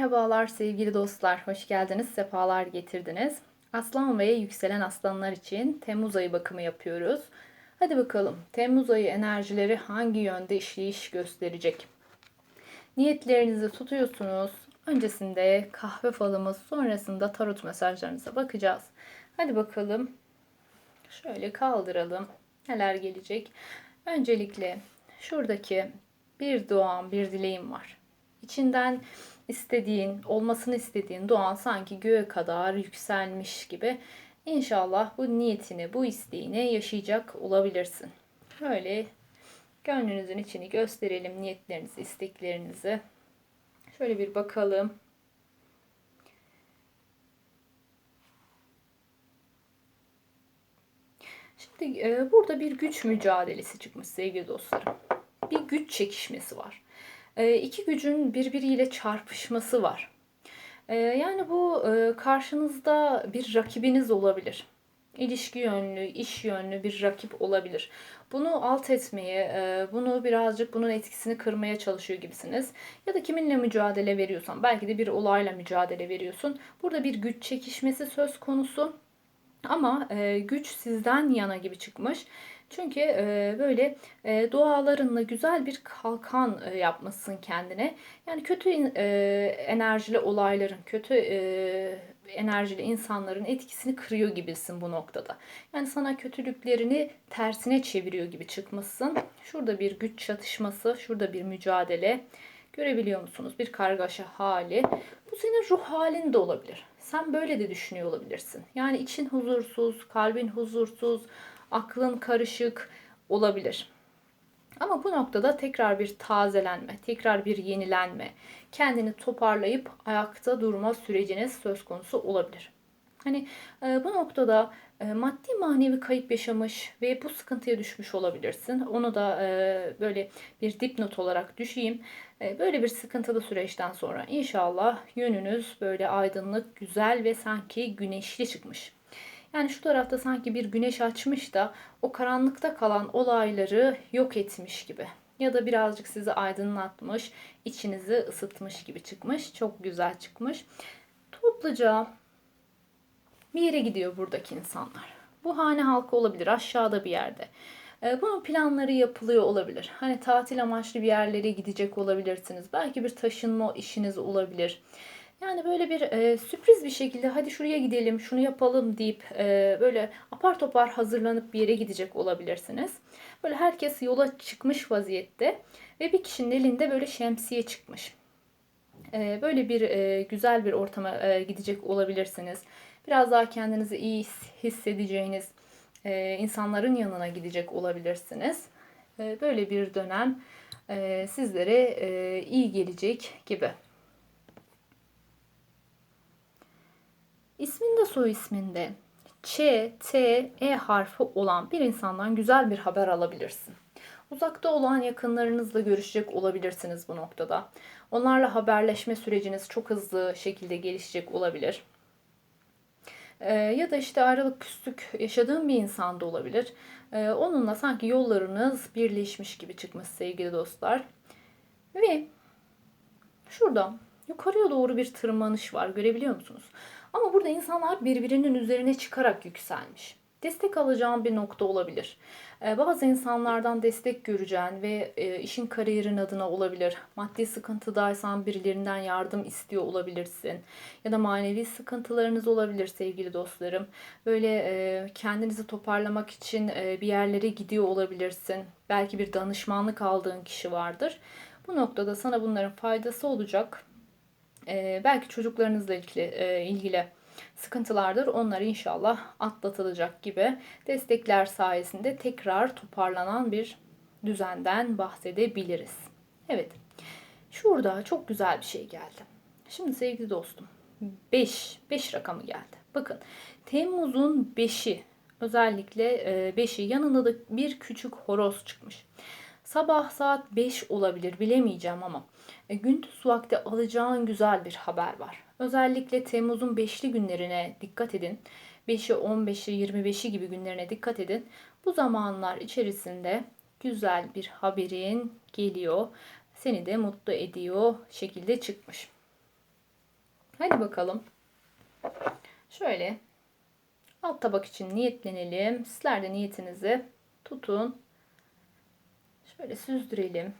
Merhabalar sevgili dostlar, hoş geldiniz, sefalar getirdiniz. Aslan ve yükselen aslanlar için Temmuz ayı bakımı yapıyoruz. Hadi bakalım, Temmuz ayı enerjileri hangi yönde işleyiş gösterecek? Niyetlerinizi tutuyorsunuz. Öncesinde kahve falımız, sonrasında tarot mesajlarınıza bakacağız. Hadi bakalım. Şöyle kaldıralım. Neler gelecek? Öncelikle şuradaki bir duam, bir dileğim var. İçinden istediğin, olmasını istediğin doğan sanki göğe kadar yükselmiş gibi. İnşallah bu niyetini, bu isteğini yaşayacak olabilirsin. Böyle gönlünüzün içini gösterelim, niyetlerinizi, isteklerinizi. Şöyle bir bakalım. Şimdi e, burada bir güç mücadelesi çıkmış sevgili dostlarım. Bir güç çekişmesi var. E, iki gücün birbiriyle çarpışması var. E, yani bu e, karşınızda bir rakibiniz olabilir. İlişki yönlü, iş yönlü bir rakip olabilir. Bunu alt etmeye, e, bunu birazcık bunun etkisini kırmaya çalışıyor gibisiniz. Ya da kiminle mücadele veriyorsan, belki de bir olayla mücadele veriyorsun. Burada bir güç çekişmesi söz konusu. Ama e, güç sizden yana gibi çıkmış. Çünkü e, böyle e, dualarınla güzel bir kalkan e, yapmışsın kendine. Yani kötü e, enerjili olayların, kötü enerjili insanların etkisini kırıyor gibisin bu noktada. Yani sana kötülüklerini tersine çeviriyor gibi çıkmışsın. Şurada bir güç çatışması, şurada bir mücadele. Görebiliyor musunuz? Bir kargaşa hali. Bu senin ruh halin de olabilir. Sen böyle de düşünüyor olabilirsin. Yani için huzursuz, kalbin huzursuz, aklın karışık olabilir. Ama bu noktada tekrar bir tazelenme, tekrar bir yenilenme, kendini toparlayıp ayakta durma süreciniz söz konusu olabilir. Hani e, bu noktada e, maddi manevi kayıp yaşamış ve bu sıkıntıya düşmüş olabilirsin. Onu da e, böyle bir dipnot olarak düşeyim. E, böyle bir sıkıntılı süreçten sonra inşallah yönünüz böyle aydınlık, güzel ve sanki güneşli çıkmış. Yani şu tarafta sanki bir güneş açmış da o karanlıkta kalan olayları yok etmiş gibi. Ya da birazcık sizi aydınlatmış, içinizi ısıtmış gibi çıkmış. Çok güzel çıkmış. Topluca bir yere gidiyor buradaki insanlar. Bu hane halkı olabilir, aşağıda bir yerde. Ee, bunun planları yapılıyor olabilir. Hani tatil amaçlı bir yerlere gidecek olabilirsiniz. Belki bir taşınma işiniz olabilir. Yani böyle bir e, sürpriz bir şekilde hadi şuraya gidelim, şunu yapalım deyip e, böyle apar topar hazırlanıp bir yere gidecek olabilirsiniz. Böyle herkes yola çıkmış vaziyette ve bir kişinin elinde böyle şemsiye çıkmış. E, böyle bir e, güzel bir ortama e, gidecek olabilirsiniz. Biraz daha kendinizi iyi hissedeceğiniz e, insanların yanına gidecek olabilirsiniz. E, böyle bir dönem e, sizlere e, iyi gelecek gibi. İsminde soy isminde Ç, T, E harfi olan bir insandan güzel bir haber alabilirsin. Uzakta olan yakınlarınızla görüşecek olabilirsiniz bu noktada. Onlarla haberleşme süreciniz çok hızlı şekilde gelişecek olabilir. Ee, ya da işte ayrılık küslük yaşadığın bir insan da olabilir. Ee, onunla sanki yollarınız birleşmiş gibi çıkmış sevgili dostlar. Ve şurada yukarıya doğru bir tırmanış var görebiliyor musunuz? Ama burada insanlar birbirinin üzerine çıkarak yükselmiş. Destek alacağın bir nokta olabilir. Ee, bazı insanlardan destek göreceğin ve e, işin kariyerin adına olabilir. Maddi sıkıntıdaysan birilerinden yardım istiyor olabilirsin. Ya da manevi sıkıntılarınız olabilir sevgili dostlarım. Böyle e, kendinizi toparlamak için e, bir yerlere gidiyor olabilirsin. Belki bir danışmanlık aldığın kişi vardır. Bu noktada sana bunların faydası olacak e, belki çocuklarınızla ilgili, e, ilgili sıkıntılardır. Onlar inşallah atlatılacak gibi destekler sayesinde tekrar toparlanan bir düzenden bahsedebiliriz. Evet. Şurada çok güzel bir şey geldi. Şimdi sevgili dostum 5 5 rakamı geldi. Bakın Temmuz'un 5'i özellikle 5'i yanında da bir küçük horoz çıkmış. Sabah saat 5 olabilir bilemeyeceğim ama e, gündüz vakti alacağın güzel bir haber var. Özellikle Temmuz'un 5'li günlerine dikkat edin. 5'i, 15'i, 25'i gibi günlerine dikkat edin. Bu zamanlar içerisinde güzel bir haberin geliyor. Seni de mutlu ediyor şekilde çıkmış. Hadi bakalım. Şöyle alt tabak için niyetlenelim. Sizler de niyetinizi tutun. Şöyle süzdürelim.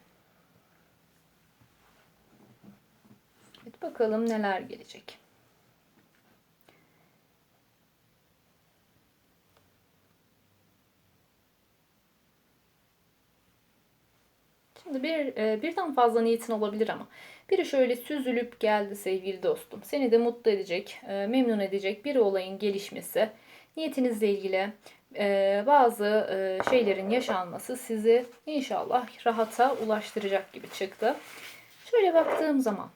Evet bakalım neler gelecek. Şimdi bir e, birden fazla niyetin olabilir ama biri şöyle süzülüp geldi sevgili dostum. Seni de mutlu edecek, e, memnun edecek bir olayın gelişmesi, niyetinizle ilgili e, bazı şeylerin yaşanması sizi inşallah rahata ulaştıracak gibi çıktı. Şöyle baktığım zaman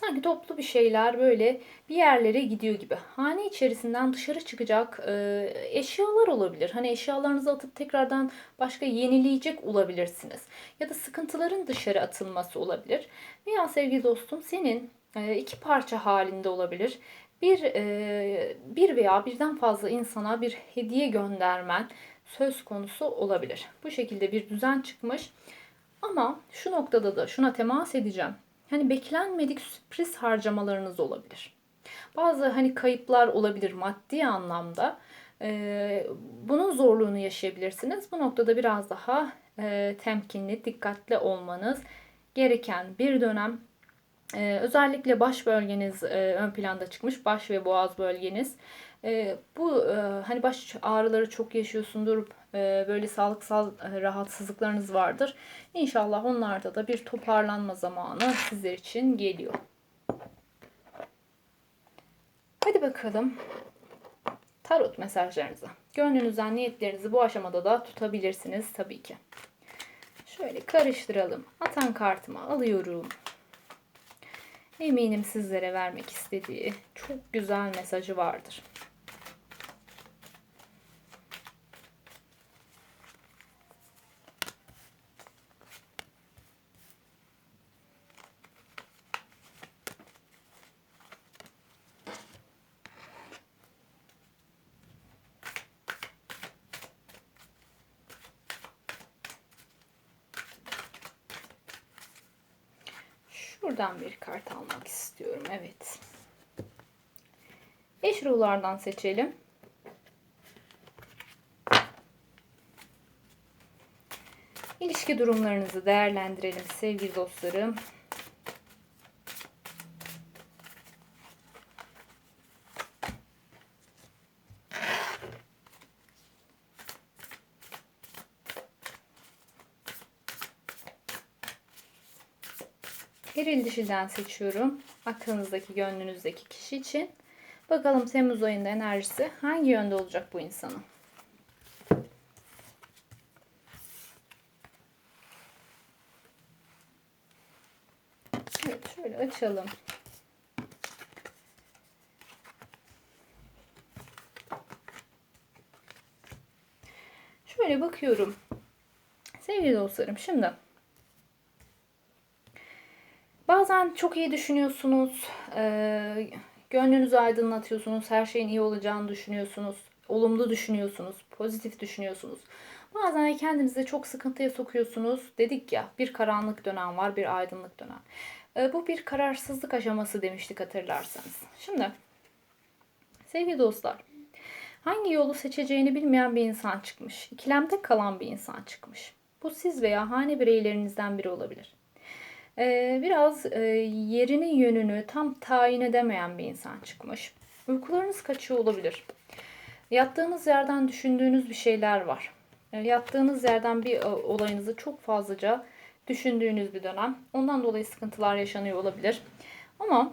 sanki toplu bir şeyler böyle bir yerlere gidiyor gibi. Hane içerisinden dışarı çıkacak e, eşyalar olabilir. Hani eşyalarınızı atıp tekrardan başka yenileyecek olabilirsiniz. Ya da sıkıntıların dışarı atılması olabilir. Veya sevgili dostum senin e, iki parça halinde olabilir. Bir, e, bir veya birden fazla insana bir hediye göndermen söz konusu olabilir. Bu şekilde bir düzen çıkmış. Ama şu noktada da şuna temas edeceğim. Hani beklenmedik sürpriz harcamalarınız olabilir. Bazı hani kayıplar olabilir maddi anlamda. Ee, bunun zorluğunu yaşayabilirsiniz. Bu noktada biraz daha e, temkinli, dikkatli olmanız gereken bir dönem. Ee, özellikle baş bölgeniz e, ön planda çıkmış. Baş ve boğaz bölgeniz. E, bu e, hani baş ağrıları çok yaşıyorsundur. E, böyle sağlıksal e, rahatsızlıklarınız vardır. İnşallah onlarda da bir toparlanma zamanı sizler için geliyor. Hadi bakalım tarot mesajlarınızı. Gönlünüzden niyetlerinizi bu aşamada da tutabilirsiniz tabii ki. Şöyle karıştıralım. Atan kartımı alıyorum. Eminim sizlere vermek istediği çok güzel mesajı vardır. Şuradan bir kart almak istiyorum. Evet. Eş ruhlardan seçelim. İlişki durumlarınızı değerlendirelim sevgili dostlarım. Eril dişiden seçiyorum. Aklınızdaki, gönlünüzdeki kişi için. Bakalım Temmuz ayında enerjisi hangi yönde olacak bu insanın? Evet, şöyle açalım. Şöyle bakıyorum. Sevgili dostlarım şimdi Bazen çok iyi düşünüyorsunuz, e, gönlünüzü aydınlatıyorsunuz, her şeyin iyi olacağını düşünüyorsunuz, olumlu düşünüyorsunuz, pozitif düşünüyorsunuz. Bazen kendinizi çok sıkıntıya sokuyorsunuz. Dedik ya bir karanlık dönem var, bir aydınlık dönem. E, bu bir kararsızlık aşaması demiştik hatırlarsanız. Şimdi sevgili dostlar, hangi yolu seçeceğini bilmeyen bir insan çıkmış. İkilemde kalan bir insan çıkmış. Bu siz veya hane bireylerinizden biri olabilir. Ee, biraz e, yerinin yönünü tam tayin edemeyen bir insan çıkmış. Uykularınız kaçıyor olabilir. Yattığınız yerden düşündüğünüz bir şeyler var. Yattığınız yerden bir e, olayınızı çok fazlaca düşündüğünüz bir dönem. Ondan dolayı sıkıntılar yaşanıyor olabilir. Ama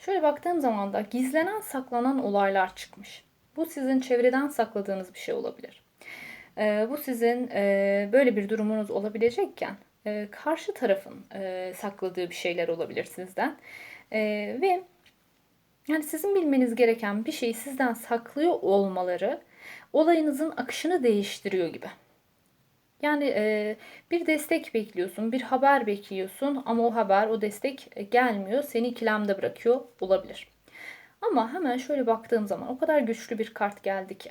şöyle baktığım zaman da gizlenen saklanan olaylar çıkmış. Bu sizin çevreden sakladığınız bir şey olabilir. Ee, bu sizin e, böyle bir durumunuz olabilecekken e, karşı tarafın e, sakladığı bir şeyler olabilir sizden. E, ve yani sizin bilmeniz gereken bir şeyi sizden saklıyor olmaları olayınızın akışını değiştiriyor gibi. Yani e, bir destek bekliyorsun, bir haber bekliyorsun ama o haber, o destek gelmiyor. Seni ikilemde bırakıyor olabilir. Ama hemen şöyle baktığım zaman o kadar güçlü bir kart geldi ki.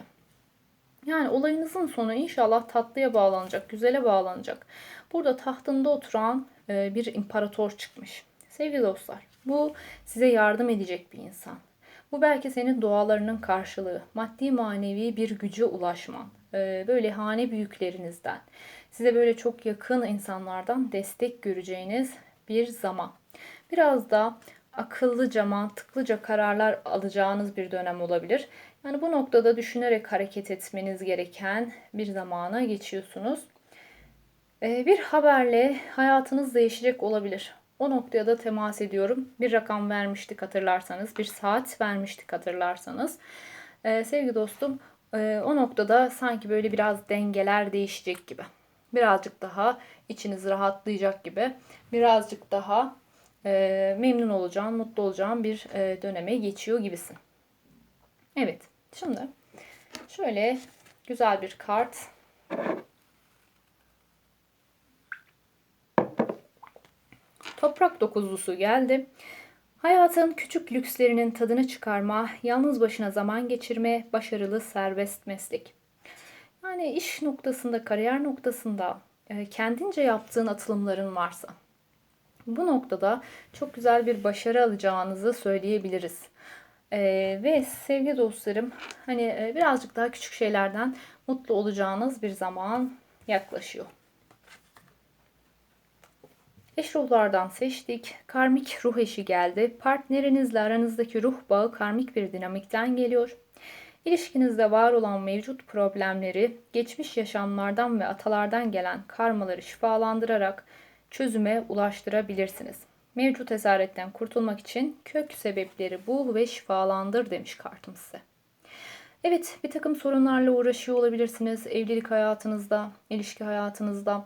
Yani olayınızın sonu inşallah tatlıya bağlanacak, güzele bağlanacak. Burada tahtında oturan e, bir imparator çıkmış. Sevgili dostlar, Bu size yardım edecek bir insan. Bu belki senin dualarının karşılığı, maddi manevi bir güce ulaşman, e, böyle hane büyüklerinizden, size böyle çok yakın insanlardan destek göreceğiniz bir zaman. Biraz da akıllıca, mantıklıca kararlar alacağınız bir dönem olabilir. Yani bu noktada düşünerek hareket etmeniz gereken bir zamana geçiyorsunuz. Ee, bir haberle hayatınız değişecek olabilir. O noktaya da temas ediyorum. Bir rakam vermiştik hatırlarsanız, bir saat vermiştik hatırlarsanız. Ee, sevgili dostum, e, o noktada sanki böyle biraz dengeler değişecek gibi. Birazcık daha içiniz rahatlayacak gibi. Birazcık daha e, memnun olacağın, mutlu olacağın bir e, döneme geçiyor gibisin. Evet, şimdi şöyle güzel bir kart Toprak dokuzlusu geldi. Hayatın küçük lükslerinin tadını çıkarma, yalnız başına zaman geçirme, başarılı serbest meslek. Yani iş noktasında, kariyer noktasında e, kendince yaptığın atılımların varsa bu noktada çok güzel bir başarı alacağınızı söyleyebiliriz. Ee, ve sevgili dostlarım hani e, birazcık daha küçük şeylerden mutlu olacağınız bir zaman yaklaşıyor. Eş ruhlardan seçtik. Karmik ruh eşi geldi. Partnerinizle aranızdaki ruh bağı karmik bir dinamikten geliyor. İlişkinizde var olan mevcut problemleri, geçmiş yaşamlardan ve atalardan gelen karmaları şifalandırarak çözüme ulaştırabilirsiniz. Mevcut esaretten kurtulmak için kök sebepleri bul ve şifalandır demiş kartım size. Evet bir takım sorunlarla uğraşıyor olabilirsiniz evlilik hayatınızda, ilişki hayatınızda.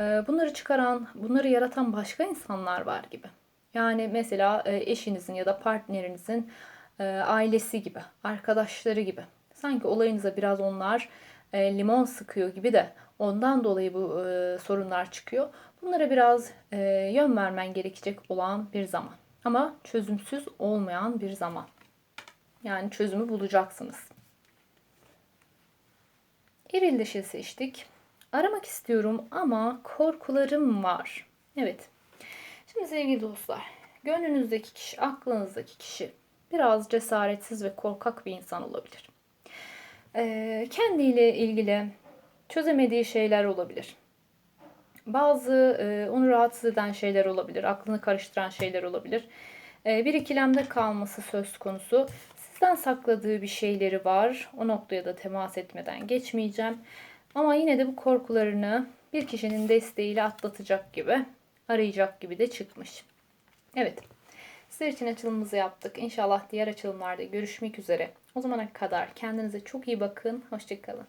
Ee, bunları çıkaran, bunları yaratan başka insanlar var gibi. Yani mesela e, eşinizin ya da partnerinizin e, ailesi gibi, arkadaşları gibi. Sanki olayınıza biraz onlar e, limon sıkıyor gibi de ondan dolayı bu sorunlar çıkıyor. Bunlara biraz yön vermen gerekecek olan bir zaman. Ama çözümsüz olmayan bir zaman. Yani çözümü bulacaksınız. Eril dişi seçtik. Aramak istiyorum ama korkularım var. Evet. Şimdi sevgili dostlar, gönlünüzdeki kişi, aklınızdaki kişi biraz cesaretsiz ve korkak bir insan olabilir. Ee, kendiyle ilgili çözemediği şeyler olabilir. Bazı e, onu rahatsız eden şeyler olabilir, aklını karıştıran şeyler olabilir. E, bir ikilemde kalması söz konusu. Sizden sakladığı bir şeyleri var. O noktaya da temas etmeden geçmeyeceğim. Ama yine de bu korkularını bir kişinin desteğiyle atlatacak gibi, arayacak gibi de çıkmış. Evet. Sizler için açılımımızı yaptık. İnşallah diğer açılımlarda görüşmek üzere. O zamana kadar kendinize çok iyi bakın. Hoşçakalın.